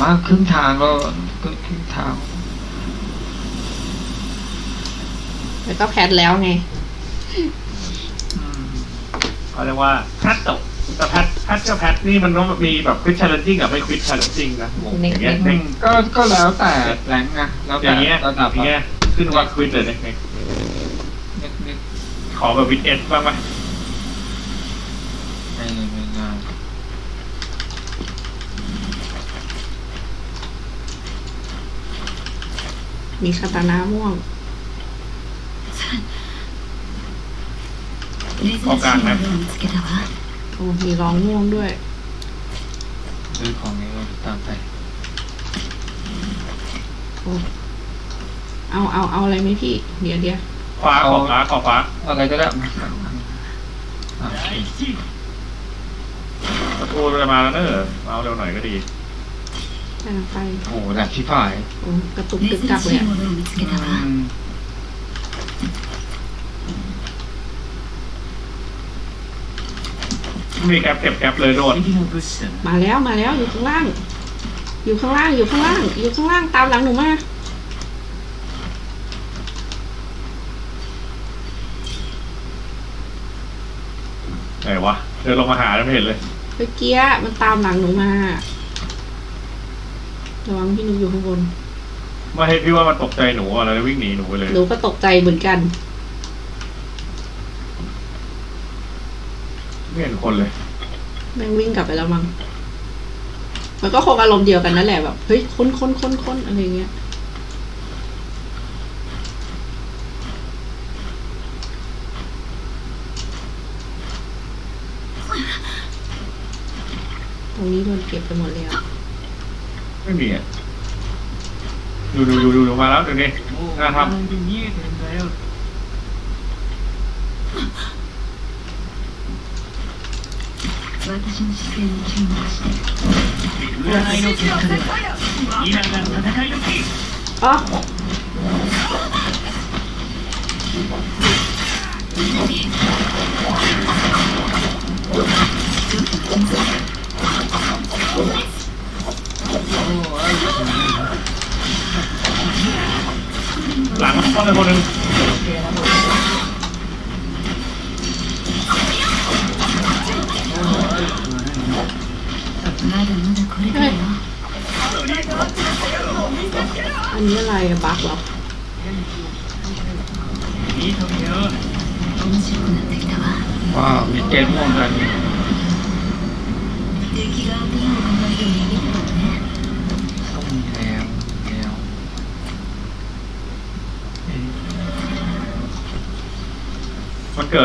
มาครึ่งทางก็ครึ่งครึ่งทางแล้วก็แพทแล้วไงอืมเขาเรียกว่าแพทตกแต่แพทแพทกับแพทนี่มันต้องมีแบบควิดชาเลนจิ้งกับไม่ควิดชาเลนจิ้งนะอย่างเงี้ยอืมก็ก็แล้วแต่แรงนะแล้วอแต่ย่างเงี้ยระดับอย่างเงี้ยขึ้นว่าควิดเลยเนี่ยนิดนิดขอแบบวิดเอสบ้างไหมไม่ไม่ง่าย มีคาตานะม่วง ขอการไหม โอ้มีร้องม่วงด้วย ซื้อของนี้ก็ตามไปโอ้เอาเอาเอาอะไรไหมพี่ เดี๋ยวเดี๋ยวขวาขอขวาขอขวาอะไรก็ได้โอเคประตูอะไรมาแล้วเนอะเอาเร็วหน่อยก็ดี กำลังไป โอ้โหแหลกที่ผาย โอ้กระตุก 珍 กึกกักเลย しい อะ ものを見つけたわ อืม มีแก๊ปเก็บแก๊ปเลยโดด มาแล้วมาแล้วอยู่ข้างล่าง อยู่ข้างล่างอยู่ข้างล่าง อยู่ข้างล่างตามหลังหนูมา ไหนวะเดินลงมาหาแล้วไม่เห็นเลย เมื่อกี้มันตามหลังหนูมา ระวังพี่หนูอยู่ข้างบน ไม่ให้พี่ว่ามันตกใจหนูอะไรแล้ววิ่งหนีหนูไปเลยหนูก็ตกใจเหมือนกัน ไม่เห็นคนเลย แม่งวิ่งกลับไปแล้วมั้ง มันก็คงอารมณ์เดียวกันนั่นแหละแบบ เฮ้ยค้นค้นค้นค้นอะไรเงี้ย ตรงนี้โดนเก็บไปหมดแล้ว ไม่มีอ่ะดูดูดูดูดูมาแล้วเดี๋ยวนี้น่าท 私の視線に注目して อ๋อ ำหลังเข้า ไปคนหนึ่ง まだまだこれからよ อันนี้อะไรอะบักเหรอ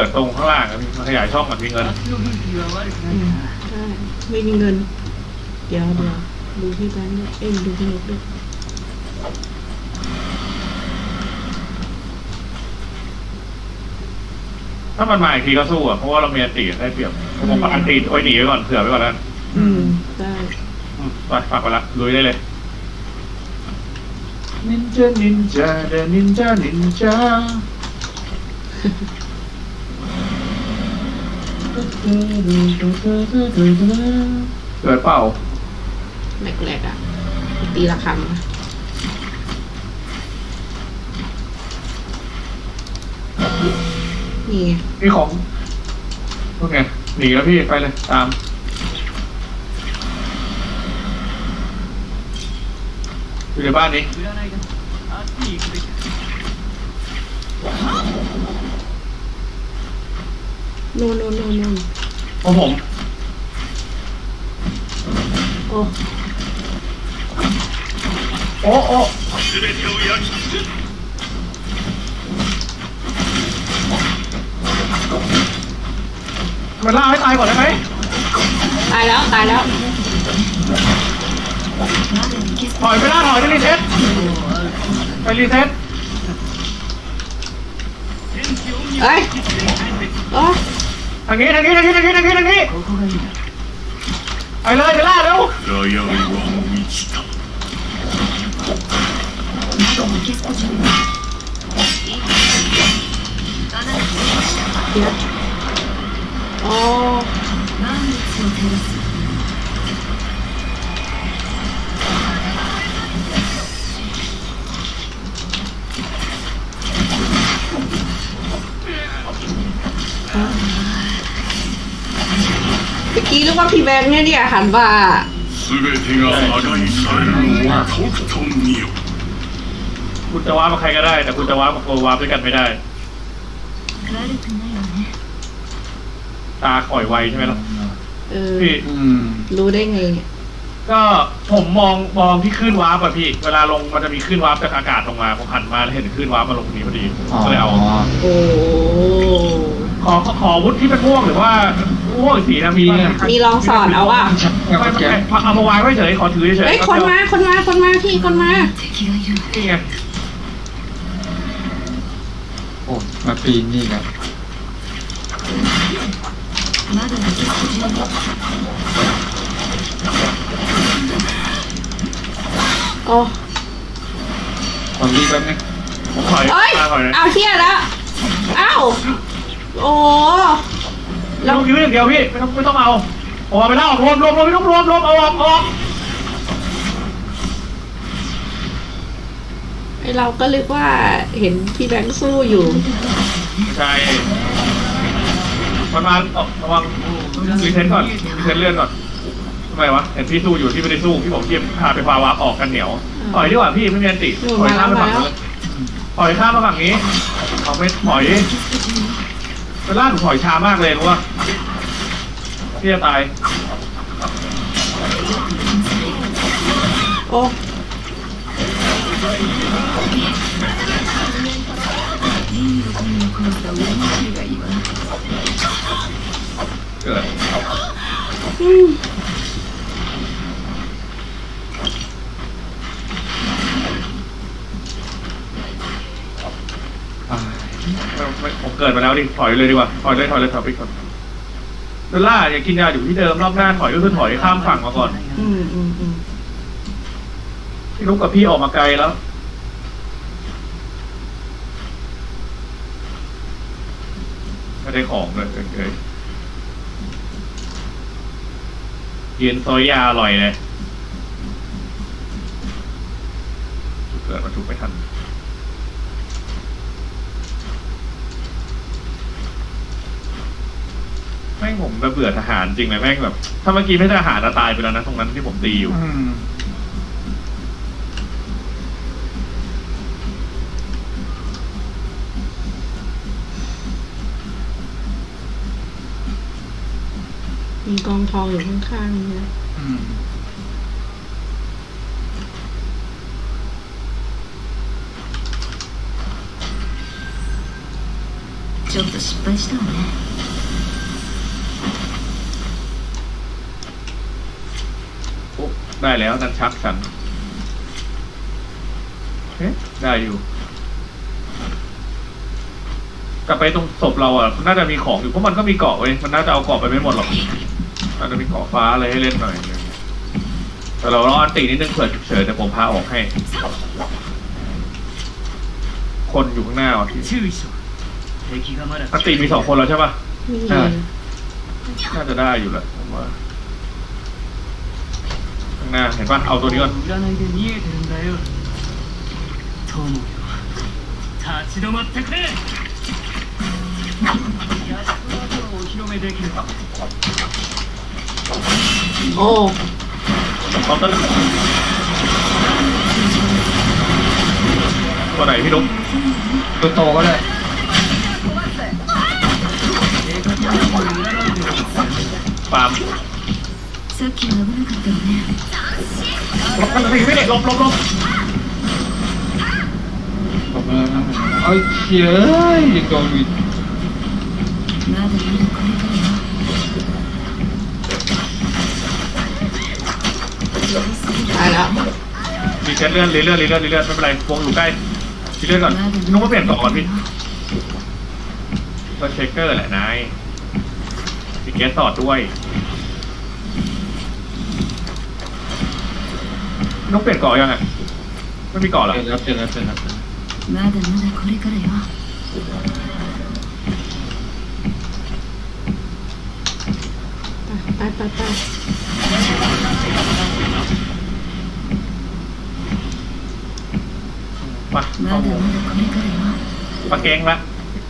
ดตรงข้างล่างอะพี่มันขยายช่องมันมีเงินอืมใช่ไม่มีเงิน เดี๋ยวเดี๋ยวดูพี่แบงค์ด้วยเอ้ยดูพี่นุกด้วยถ้ามันมาอีกทีก็สู้อะเพราะว่าเรามีอันตีได้เปรียบผมปักอันตีไว้หนีไว้ก่อนเผื่อไว้ก่อนแล้วอืมได้ อืมไปฝากไปละลุยได้เลยนินจานินจาเดนินจานินจา เกิดเปล่าแหลกๆอะ ตีละคำอะนี่ไงนี่ของพวกไงหนีแล้วพี่ไปเลย ตามอยู่ในบ้านนี้ นู่นนู่นนู่นนู่นเพราะผมโอ้โอ้โอ้มันล่าให้ตายก่อนได้ไหมตายแล้วตายแล้วถอยไปล่าถอยไปรีเซ็ตไปรีเซ็ตเอ้ยโอ้ ทางนี้ทางนี้ทางนี้ทางนี้ทางนี้ทางนี้ไปเลยไปล่าเร็ว メキシコ人 เดี๋ยวอ๋อ 万物を照らす ว่าพี่แบงค์เนี่ยเนี่ยหันว่า 全てが破壊されるのをとくと見よ คุณจะว้ามาใครก็ได้ แต่คุณจะว้ากับโกว้าด้วยกันไม่ได้ 悪くないわね ตาข่อยไวใช่ไหมล่ะ เออ พี่ อืม รู้ได้ไงเนี่ย ก็ผมมองมองที่คลื่นวาร์ปอะพี่ เวลาลงมันจะมีคลื่นวาร์ปจากอากาศลงมาผมหันมาแล้วเห็นคลื่นวาร์ปมาลงตรงนี้พอดี อ๋อ ก็เลยเอา โอ้ ขอขอขอวุฒิที่เป็นม่วงหรือว่า ม่วงสีนะมีมีลองสอนเอาอะเอามาวางไว้เฉยขอถือเฉยเฮ้ยคนมาคนมาคนมาพี่คนมาโอ้มาปีนนี่ครับโอ้ความรีแป๊บนึงเอ้ยาเอาเทียแล้วอ้าวโอ้ ลงยื้ออย่างเดียวพี่ไม่ต้องไม่ต้องเอาออกไปแล้วรวมรวมรวมไม่ต้องรวมรวมเอาออกเอาออกไอเราก็นึกว่าเห็นพี่แบงค์สู้อยู่ ใช่มันมาออกระวังรีเทนก่อนรีเทนเลื่อนก่อนทำไมวะเห็นพี่สู้อยู่ที่ไม่ได้สู้พี่บอกพี่พาไปพาวาร์ปออกกันเหนียวถอยดีกว่าพี่ไม่มีอันติหนูถอยข้ามมามาแล้วฝั่งนู้นถอยข้ามมาฝั่งนี้เอาไม่ถอย เวลาหนูถอยช้ามากเลยรู้ป่ะพี่จะตาย โอ้ เกิด อืม อ่า ไม่ไม่ผมเกิดมาแล้วดิถอยเลยดีกว่าถอยเลยถอยเลยถอยไปก่อนเดลล่าอย่ากินยาอยู่ที่เดิมรอบหน้าถอยก็คือถอยข้ามฝั่งมาก่อนอืมอืมอืมพี่นุ๊กกับพี่ออกมาไกลแล้ว ไม่ได้ของเลยเอ้ยยืนโซยยาอร่อยเลยเกิดมาถูกไม่ทัน ม่งผมระเบื่อทหารจริงเลยแม่งแบบ ถ้าเมื่อกี้ไม่ใช่ทหารจะตายไปแล้วนะ ตรงนั้นที่ผมตีอยู่ อืม มีกองทองอยู่ข้างๆนี่นะ อืม ちょっと失敗したわね ได้แล้วนันชักฉันเอ๊ะได้อยู่ กลับไปตรงศพเราอะน่าจะมีของอยู่เพราะมันก็มีเกาะเว้ยมันน่าจะเอาเกาะไปไม่หมดหรอกน่าจะมีเกาะฟ้าอะไรให้เล่นหน่อยแต่เรารออนตีนิดนึงเผื่อเฉยนแต่ผมพาออกให้ คนอยู่ข้างหน้าอะที่ตีมีสองคนแล้วใช่ปะมี น่าจะได้อยู่แหละผมว่า หน้าเห็นปะเอาตัวนี้ก่อน 占いで見えてるんだよ友よ立ち止まってくれやっと技をお披露目できる โอ้ เคาน์เตอร์ตัวไหนพี่นุ๊ก ตัวโตก็ได้ ฟาร์ม さっきは危なかったわね ลบกันสิพี่เด็กลบลบลบ ผมเลยนะเอ้ยเชี่ยยังโดนอีก まだまだこれからよ ตายแล้ว มีเช็ดเลื่อนรีเลื่อนรีเลื่อนรีเลื่อนไม่เป็นไรวงอยู่ใกล้รีเลื่อนก่อนนุ๊กมาเปลี่ยนก่อนก่อนพี่ก็เช็คเกอร์แหละนายมีเกสสอดด้วย นุ๊กเปลี่ยนเกาะยังไงไม่มีเกาะเหรอ เปลี่ยนแล้วเปลี่ยนแล้วเปลี่ยนแล้ว まだまだこれからよ ไปไปไป มา ま เข้า だ วง まだこれからよ มาเกงละ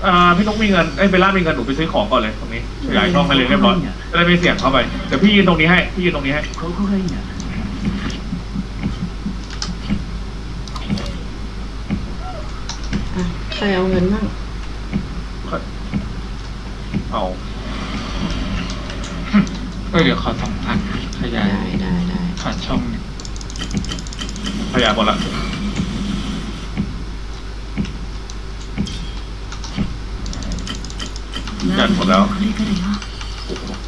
อ่าพี่นุ๊กมีเงินเอ้ยเบลล่ามีเงินหนูไปซื้อของก่อนเลยตรงนี้ขยายช่องให้เลยเรียบร้อย ここには จะได้ไม่เสี่ยงเข้าไปเดี๋ยวพี่ยืนตรงนี้ให้พี่ยืนตรงนี้ให้ ここがいいな รเอาเงินบ้าง เอา ก็เดี๋ยวขอสองพันขยาย ได้ได้ได้ ขาดช่องหนึ่ง พยายามหมดละ まだこれからよ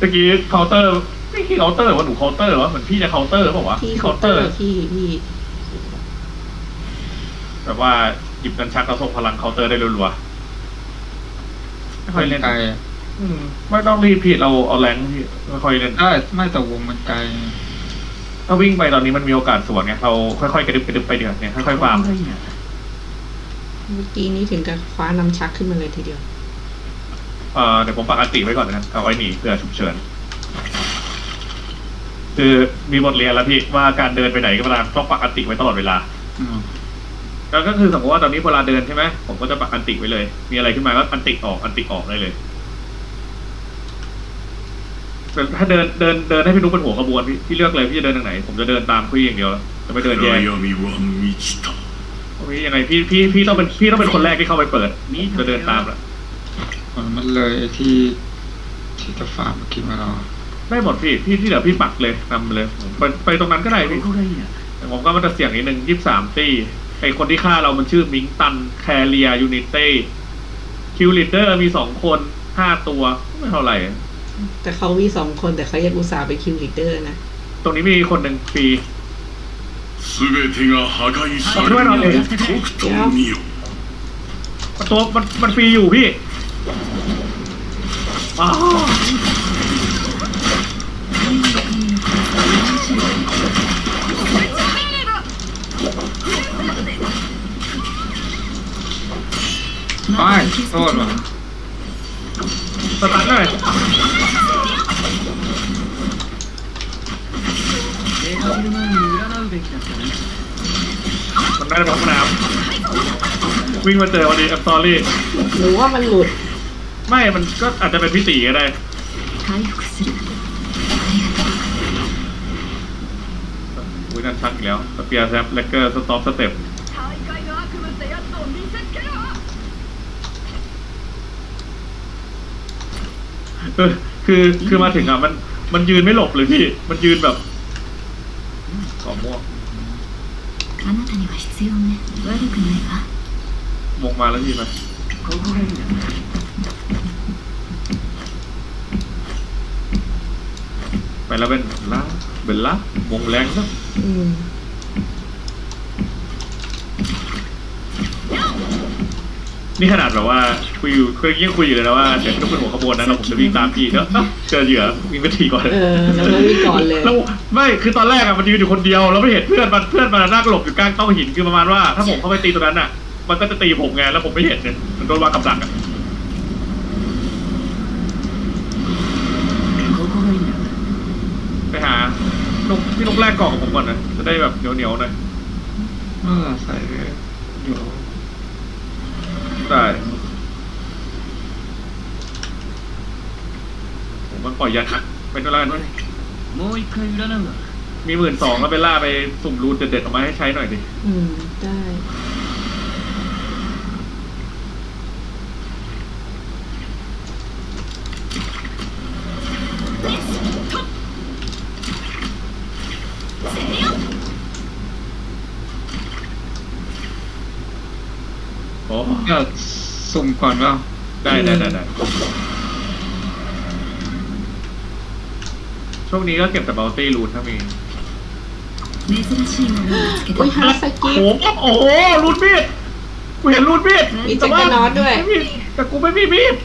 เมื่อกี้เคาน์เตอร์ไม่คี่เคาน์เตอร์ว่าหนูเคาน์เตอร์หรอเหมือนพี่จะเคาน์เตอร์หรือเปล่าวะพี่เคาน์เตอร์พี่พี่แบบว่าหยิบกันชักกระส่งพลังเคาน์เตอร์ได้รัวๆไม่ค่อยเล่นไกลไม่ต้องรีบพี่เราเอาแรงที่ไม่ค่อยเล่นได้ไม่แต่วงมันไกลถ้าวิ่งไปตอนนี้มันมีโอกาสสวนเนี่ยเราค่อยๆกระดึบกระดึบไปเดี๋ยวเนี่ยค่อยๆฟางเมื่อกี้นี้ถึงกับคว้านำชักขึ้นมาเลยทีเดียว เอ่อเดี๋ยวผมปักอันติไว้ก่อนนะครับเอาไว้หนีเพื่อฉุกเฉินคือมีบทเรียนแล้วพี่ว่าการเดินไปไหนก็ตามต้องปักอันติไว้ตลอดเวลา อืม แล้วก็คือสมมติว่าตอนนี้เวลาเดินใช่ไหมผมก็จะปักอันติไว้เลย มีอะไรขึ้นมาก็อันติออกอันติออกได้เลยแต่ถ้าเดินเดินเดินให้พี่นุ๊กเป็นหัวขบวนพี่พี่เลือกเลยพี่จะเดินทางไหน ผมจะเดินตามพี่อย่างเดียวจะไม่เดินแยก 暗闇は満ちた พี่ยังไงพี่พี่พี่ต้องเป็นพี่ต้องเป็นคนแรกที่เข้าไปเปิด 見た จะเดินตาม よ ละ ผลมันเลยไอ้ที่ที่จะฝากเมื่อกี้มาเราได้หมดพี่พี่ที่เหลือพี่ปักเลยนำเลยไปไปตรงนั้นก็ได้พี่แต่ผมก็มันจะเสี่ยงนิดนึงยี่สิบสามตีไอคนที่ฆ่าเรามันชื่อมิงตันแคเรียยูนิเต้คิวลิเดอร์มีสองคนห้าตัวไม่เท่าไหร่ แต่เขามีสองคนแต่เขายังอุตส่าห์ไปคิวลิเตอร์นะ ตรงนี้มีคนหนึ่งฟรีช่วยเราเลยตัวมันมันฟรีอยู่พี่ ไปโทษว่ะสตาร์ทเลยมันได้ไปห้น้ำวิ่งมาเจอวันนี้อัพตอรี่ หรือว่ามันหลุด ไม่ มันก็อาจจะเป็นพี่ตีก็ได้ 回復する อุ้ยนั่นชักอีกแล้วสเปียร์แซปเลกเกอร์สต็อปสเต็ปเออคือคือมาถึงอ่ะมันมันยืนไม่หลบเลยพี่ มันยืนแบบกอม่วง あなたには必要ね悪くないわ วงมาแล้วพี่มา ここが ไปแล้วเป็นล่าเป็นล่าวงแรงสักอืมนี่ขนาดแบบว่าคุยอยู่คุยยังคุยอยู่เลยนะว่าเดี๋ยวต้องเป็นหัวขบวนนะเราผมจะวิ่งตามพี่เนอะเอ้าเจอเหยื่อวิ่งไปทีก่อนเออแล้วก็วิ่งก่อนเลย แล้วไม่คือตอนแรกอะมันยืนอยู่คนเดียวแล้วไม่เห็นเพื่อนมันเพื่อนมันนั่งหลบอยู่กลางโต้หินคือประมาณว่า ถ้าผมเข้าไปตีตรงนั้นอะมันก็จะตีผมไงแล้วผมไม่เห็นเนี่ยมันโดนวางกับดักอะ หาลูกพี่ลูกแรกกล่องกับผมก่อนนะจะได้แบบเหนียวๆหน่อย เออใส่อยู่ ได้ผมมันปล่อยยันอะเป็นตัวละกัน もう一回占うわ มีหมื่นสองแล้วไปล่าไปสุ่มรูนเด็ดๆออกมาให้ใช้หน่อยดิ อืม ได้ โอ้ ก็สุ่มก่อนว่า ได้ได้ได้ได้ช่วงนี้ก็เก็บแต่บัลตี้รูนถ้ามี 珍しいものを見つけ อุ้ย た ฮาสกิ โอ้โหโอ้โหรูดมีดกูเห็นรูดมีด มีแจ็คเกอร์นอตด้วย ไม่มีแต่กูไม่มีมีด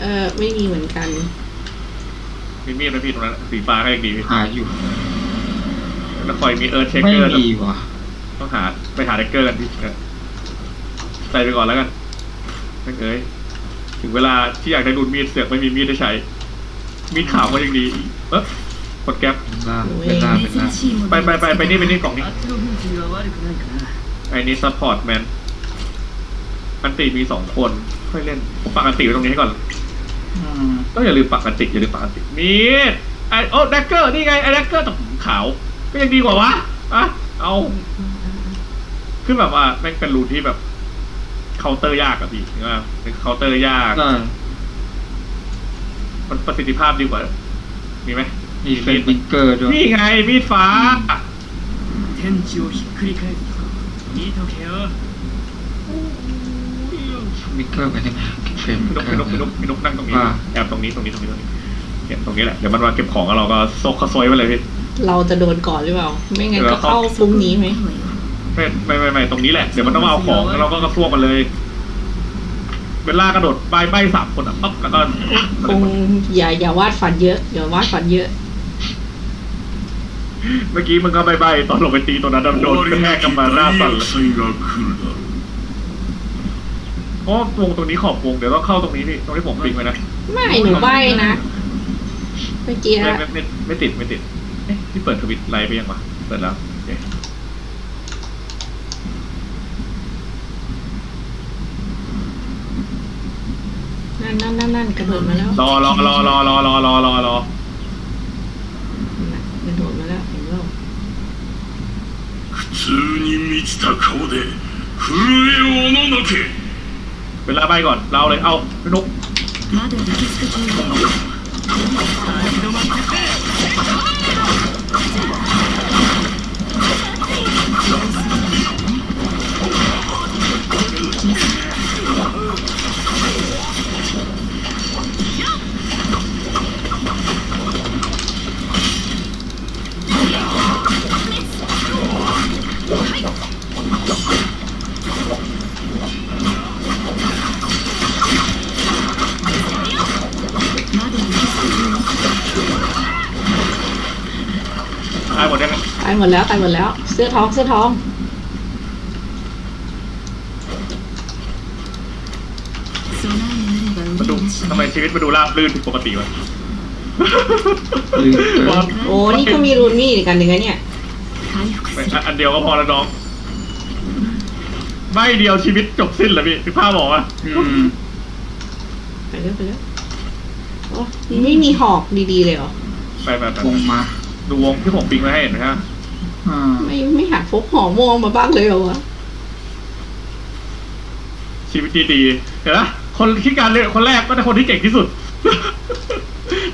เออ ไม่มีเหมือนกัน มีมีดไหมพี่ตรงนั้น สีฟ้าก็ยังดีพี่ หาอยู่ แล้วคอยมีเอิร์ธเชค ไม่ เกอร์ มีว่ะ ต้องหาไปหาเดกเกอร์กันพี่ ใส่ไปก่อนแล้วกันไม่เอ้ยถึงเวลาที่อยากได้รูดมีดเสือกไม่มีมีดได้ใช้ มีดขาวก็ยังดี เอ๊ะ กดแก๊ป ล่างเป็นล่างเป็น 珍 ล่าง しいもの ไปไปไปไปนี่ไปนี่กล่องนี้ あっちの雰囲気は悪くないかな ไอ้นี่ซัพพอร์ตแมนอันติมีสองคนค่อยเล่นผมปักอันติไว้ตรงนี้ให้ก่อน อืม ต้องอย่าลืมปักอันติอย่าลืมปักอันติมีดไอโอ้แดกเกอร์นี่ไงไอแดกเกอร์ตกขาว ก็ยังดีกว่าวะอ่ะเอาคือแบบว่าแม่งเป็นรูทที่แบบ เคาน์เตอร์ยากอะพี่ใช่ไหมเป็นเคาน์เตอร์ยาก ได้ มันประสิทธิภาพดีกว่า มีไหม มีเป็นวิงเกอร์ด้วย นี่ไงมีดฟ้า 天地をひっくり返す見とけよ วิงเกอร์เป็นยังไงเฟรมวิ พี่ ง นก เกอ พี่น ร์ กพี่นกพี่นกนั่งตรงนี้ อ่า แอบตรงนี้ตรงนี้ตรงนี้ตรงนี้เนี่ยตรงนี้แหละเดี๋ยวมันมาเก็บของแล้วเราก็โซกเขาซวยไปเลยพี่ เราจะโดนก่อนหรือเปล่า ไม่งั้น เดี๋ ก็ ยวเขา เข้าฟุ้งนี้ไหม ไม่ไม่ไม่ไม่ตรงนี้แหละ เดี๋ยวมันต้องเอาของแล้วเราก็กระพวกมันเลย เบลลากระโดดใบใบสามคนอะปั๊บแล้วก็คงอย่าอย่าวาดฝันเยอะอย่าวาดฝันเยอะ เมื่อกี้มันก็ใบใบตอนลงไปตีตัวนั้นโดนแค่กันมาหน้าสันเลยอ๋อวงตรงนี้ขอบวงเดี๋ยวต้องเข้าตรงนี้นี่ตรงที่ผมปิงไว้นะไม่หนูใบนะเมื่อกี้ไม่ไม่ไม่ติดไม่ติดเอ๊ะที่เปิดทวิตไลน์ไปยังวะเปิดแล้ว นั่นนั่นนั่นนั่นกระโดดมาแล้ว รอรอรอรอรอรอรอรอรอ น่ะกระโดดมาแล้วเห็นแล้ว 普通に満ちた顔で震えをおののけ เวลาใบก่อนเราเลยเอาพี่นุ๊ก まだ受付中よまだ受付中 หมดแล้วไปหมดแล้ว เสื้อทองเสื้อทองมัดูทำไมชีวิตมัดูราบรื่นผิดปกติวะโอ้นี่ก็มีรูนมี่กันหนึ่งะเนี่ยอันเดียวก็พอแล้วน้องใบเดียวชีวิตจบสิ้นแล้วพี่พี่ภาบอกว่าไปเรื่อยไปเรื่อยโอ้ไม่มีหอกดีๆเลยเหรอไปไปไปวงมา ดูวงที่ผมปิงไว้ให้เห็นนะฮะ ไม่ไม่หัดพกหอม่วงมาบ้างเลยเหรอวะชีวิตดีๆเห็นไหมคนที่การเล่นคนแรกก็เป็นคนที่เก่งที่สุด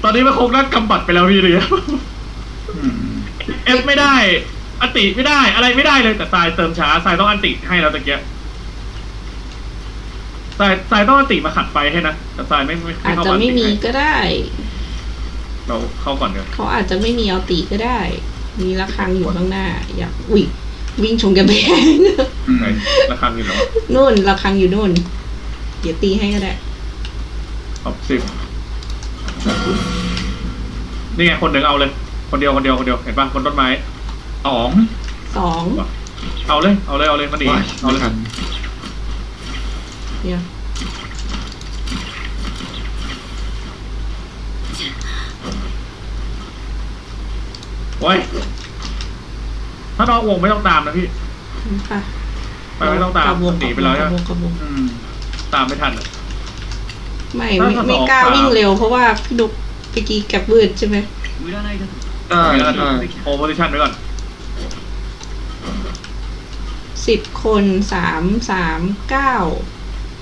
ตอนนี้มันคงนั่งกำบัดไปแล้วพี่เลยอืมเอฟไม่ได้อันติไม่ได้ อะไรไม่ได้เลยแต่ทรายเติมช้าทรายต้องอันติให้เราตะเกียบทรายทรายต้องอันติมาขัดไฟให้นะแต่ทรายไม่ไม่อาจเข้าจะมาอันไม่ติมีให้ก็ได้ เราเข้าก่อนเดี๋ยวเขาอาจจะไม่มีเอาตีก็ได้ มีระฆังอยู่ข้างหน้า อยากอุ้ยวิ่งชงกันไปอืมไหนระฆังอยู่แล้วนู่นระฆังอยู่นู่น เดี๋ยวตีให้ก็ได้ขอบสิบนี่ไงคนหนึ่งเอาเลย คนเดียวคนเดียวคนเดียวเห็นปะบนต้นไม้สองสองเอาเลย เอาเลยเอาเลยมันหนีว้ายเอาไม่เลยทันเนี่ย โอ้ยถ้านอกวงไม่ต้องตามนะพี่ ค่ะ ไปไม่ต้องตาม กระวง หนีไปแล้ว ก ใช่ ระ ไห ว ม งกระวง อืม ตามไม่ทันอะ ไม่ ถ้า ไม่ ถ้า ไม่ สอง กล้า สาม วิ่งเร็ว เพราะว่าพี่ดุกเมื่อกี้แกับวืดใช่ไหม 占いだと ได้ได้ โอโพซิชันไว้ก่อน สิบคนสามสามเก้า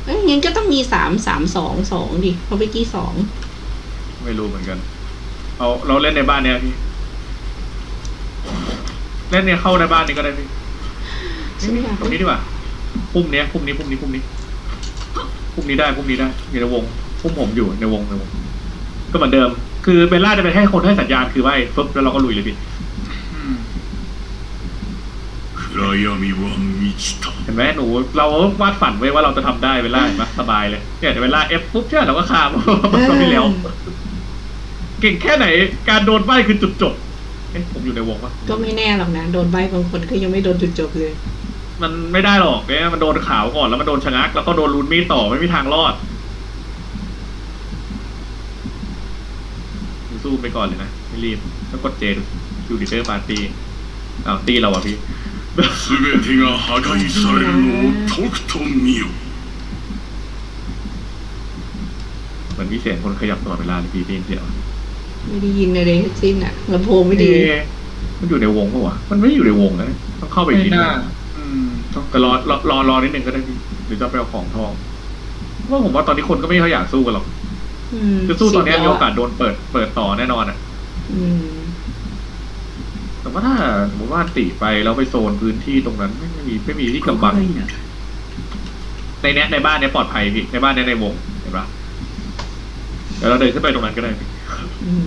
เอ้ยงั้นก็ต้องมีสามสามสองสองดิเพราะเมื่อกี้สอง ไม่รู้เหมือนกัน เอาเราเล่นในบ้านเนี้ยพี่ เล่นเนี่ยเข้าในบ้านนี่ก็ได้พี่ตรงนี้ดีกว่าพุ่มเนี้ยพุ่มนี้พุ่มนี้พุ่มนี้พุ่มนี้ได้พุ่มนี้ได้อยู่ในวงพุ่มผมอยู่ในวงในวง ก็เหมือนเดิม คือเบลล่าจะเป็นให้คนให้สัญญาณคือว่าปุ๊บแล้วเราก็ลุยเลยพี่เห็นไหมหนู เราวาดฝันไว้ว่าเราจะทำได้เวลาไหมสบายเลยเนี่ยเวลาเอฟปุ๊บใช่เราก็ขามเราไม่เร็วเก่งแค่ไหน การโดนใบคือจุดจบ เอ๊ะผมอยู่ในวงปะ ก็ไม่แน่หรอกนะ โดนใบบางคนก็ยังไม่โดนจุดจบเลย มันไม่ได้หรอกเนี่ยมันโดนขาวก่อนแล้วมันโดนชะงัก แล้วก็โดนรูนมีดต่อไม่มีทางรอด สู้ไปก่อนเลยนะ ไม่รีบแล้วกดเจดูดูดิเตอร์ปาร์ตี้อ้าวตีเราอ่ะพี่ 全てが破壊されるのをとくと見よ เหมือนมีเสียงคนขยับตลอดเวลาเลยพี่ได้ยินเสียง ไม่ได้ยินอะไรทั้งสิ้นอะลำโพงไม่ดีมันอยู่ในวงปะวะ มันไม่อยู่ในวงนะ ต้องเข้าไปยินน่าอืมต้องแต่รอรอรอรอนิดนึงก็ได้หรือจะไปเอาของทองว่าผมว่าตอนนี้คนก็ไม่ค่อยอยากสู้กันหรอกจะสู้ตอนนี้มีโอกาสโดนเปิดเปิดต่อแน่นอนอะแต่ว่าถ้าผมว่าติไปแล้วไปโซนพื้นที่ตรงนั้นไม่มีไม่มีที่กำบัง ในเนี้ยในบ้านเนี้ยปลอดภัยพี่ในบ้านเนี้ยในวงเห็นปะเดี๋ยวเราเดินขึ้นไปตรงนั้นก็ได้ ม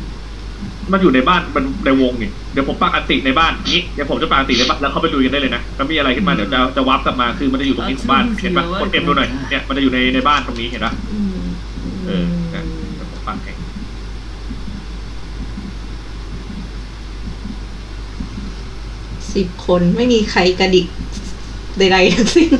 มันอยู่ในบ้านมันในวงนี่เดี๋ยวผมปักอันติในบ้านนี้เดี๋ยวผมจะปักอันติในบ้านแล้วเข้าไปลุยกันได้เลยนะถ้ามีอะไรขึ้นมาเดี๋ยวจะจะวับกลับมาคือมันจะอยู่ตรงนี้ของบ้านเห็นปะกดเอ็มดูหน่อยเนี่ยมันจะอยู่ในในบ้านตรงนี้เห็นปะอืมเออเนี่ยเดี๋ยวผมปักให้สิบคนไม่มีใครกระดิกใดๆทั้งสิ้น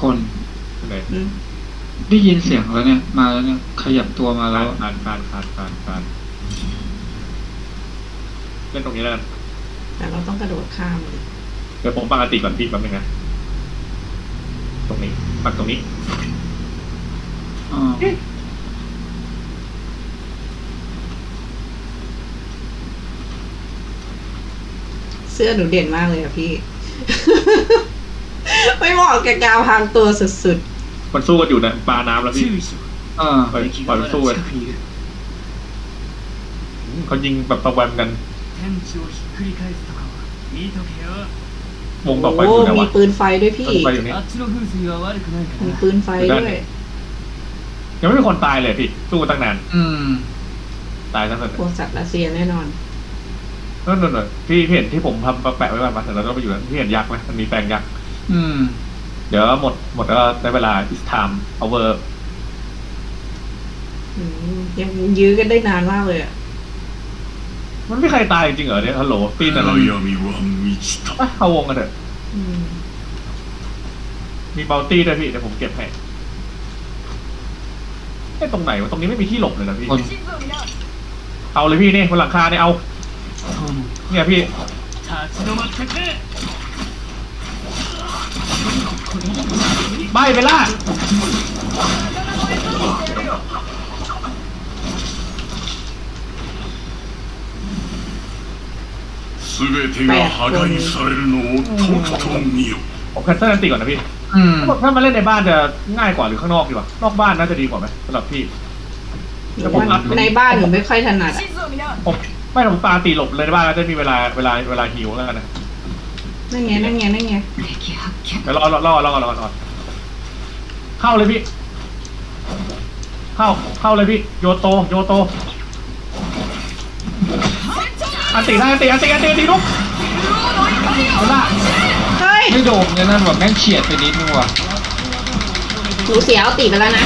คน ไหน อืม ได้ ยินเสียงแล้วเนี่ย มาแล้วเนี่ย ขยับตัวมาแล้ว ผ่านผ่านผ่านผ่านผ่านเล่นตรงนี้แล้วกันแต่เราต้องกระโดดข้ามเลยเดี๋ยวผมปักอันติก่อนพี่แป๊บนึงนะ ตรงนี้ปักตรงนี้อ๋อเสื้อหนูเด่นมากเลยอะพี่ ไม่เหมาะกับการพรางตัวสุด มันสู้กันอยู่นะปลาน้ำแล้วพี่เปล่อยปมันสู้กันเขายิงแบบตะวันกันวงต่อไปโอ้คืออะไมีปืนไฟด้วยพี่มีปืนไฟด้วย ยังไม่มีคนตายเลยพี่สู้ตั้งนานอืมตายตั้งแต่พวกสัตว์รัสเซียแน่นอน นั่นน่ะพี่เห็นที่ผมทำแปะไว้บ้างมาแต่เราก็ไปอยู่นั้นพี่เห็นยักษ์ไหมมันมีแปลงยักษ์อืม เดี๋ยวหมดหมดแล้วได้เวลา it's time over อืมยังยื้อกันได้นานมากเลยอะ มันไม่มีใครตายจริงเหรอเนี่ยฮัลโหลปีนอะไร 暗闇は満ちた ไปเข้าวงกันเถอะ อืม มีบัลตี้ด้วยพี่เดี๋ยวผมเก็บให้ไอ้ตรงไหนวะตรงนี้ไม่มีที่หลบเลยนะพี่ คน เอาเลยพี่นี่บนหลังคาเนี่ยเอา 友 เนี่ยพี่ 立ち止まってくれ ใบไปล่า 全てが破壊されるのをとくと見よ ผมแคนเซิลอันติก่อนนะพี่ อืม ถ้ามาเล่นในบ้านจะง่ายกว่าหรือข้างนอกดีกว่านอกบ้านน่าจะดีกว่าไหมสำหรับพี่ หนูว่าในบ้านหนูไม่ค่อยถนัดอะ ผมไม่ผมปาตีหลบเลยในบ้านแล้วจะมีเวลาเวลาเวลาหิวแล้วกันนะ นั่นไงนั่นไงนั่นไง 敌発见 เดี๋ยวรอรอรอรอรอรอเข้าเลยพี่ เข้าเข้าเลยพี่ โยโตโยโตอันติได้อันติอันติอันติอันติลุกเวลา เฮ้ย ไม่โดนเนี่ยนั่นแบบแม่งเฉียดไปนิดนึงว่ะ หนูเสียเอาติไปแล้วนะ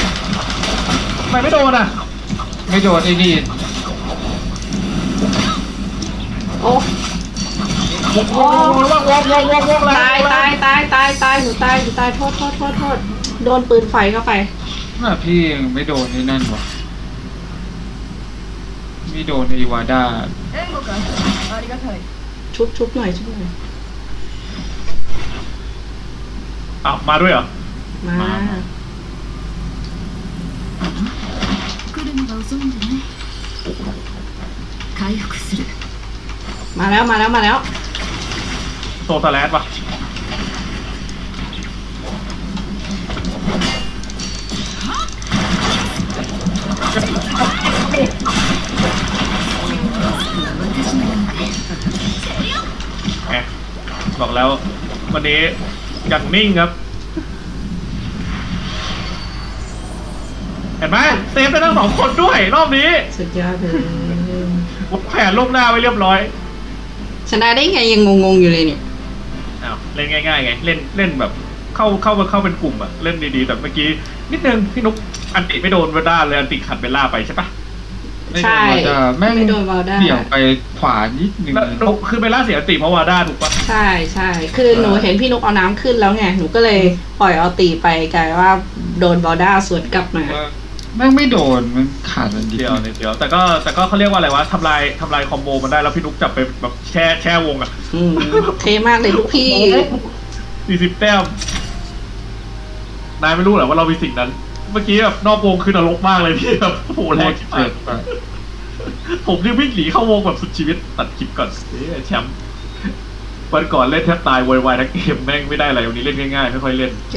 ทำไมไม่โดนอ่ะ ไม่โดนไอ้นี่ โอ้ ตายตายตายตายตายหนูตายหนูตายโทษโทษโทษโทษโดนปืนไฟเข้าไปน่าพี่ไม่โดนนี่นั่นวะไม่โดนไอวาด้าชุบชุบหน่อยชุบหน่อยอ้ามาด้วยเหรอ มา来るมาแล้วมาแล้วมาแล้ว โซสแลสปะแหมบอกแล้ว วันนี้อย่างนิ่งครับ เห็นไหมเซฟได้ทั้งสองคนด้วย รอบนี้ สุดยอดเลยผมแผนล่วงหน้าไว้เรียบร้อย ชนะได้ไงยังงงๆอยู่เลยเนี่ยอ้าว เล่นง่ายๆไงเล่นเล่นแบบเข้าเข้าเข้าเป็นกลุ่มอะเล่นดีๆแต่เมื่อกี้นิดนึงพี่นุกอันติไม่โดนเวด้าเลยอันติขัดเบลล่าไปใช่ปะไม่โดใช่นวาดาแม่งไม่โดนวาด้า เบี่ยงไปขวานิดนึงแล้วนุกคือเบลล่าเสียอันติเพราะวาด้าถูกปะใช่ใช่คือหนูเห็นพี่นุกเอาน้ำขึ้นแล้วไง หนูก็เลยปล่อยเอาตีไปกลายว่าโดนบอลด้าสวนกลับมาว่า แม่งไม่โดนมันขาดมันนิดเดียวนึงนิดเดียว แต่ก็แต่ก็เขาเรียกว่าอะไรวะทำลายทำลายคอมโบมันได้แล้วพี่นุกจับไปแบบแช่แช่วงอะอืมเทมากเลยลูกพี่ สี่สิบแต้มนายไม่รู้เหรอว่าเรามีสิ่งนั้น เมื่อกี้แบบนอกวงคือนรกมากเลยพี่แบบโอ้โหโคแรงตรชิบเจ็หายบอะผมยังวิ่งหนีเข้าวงแบบสุดชีวิตตัดคลิปก่อนเอ๊ะแชมป์วันก่อนเล่นแทบตายโวยวายทั้งเกมแม่งไม่ได้อะไรวันนี้เล่นง่ายๆค่อยๆเล่น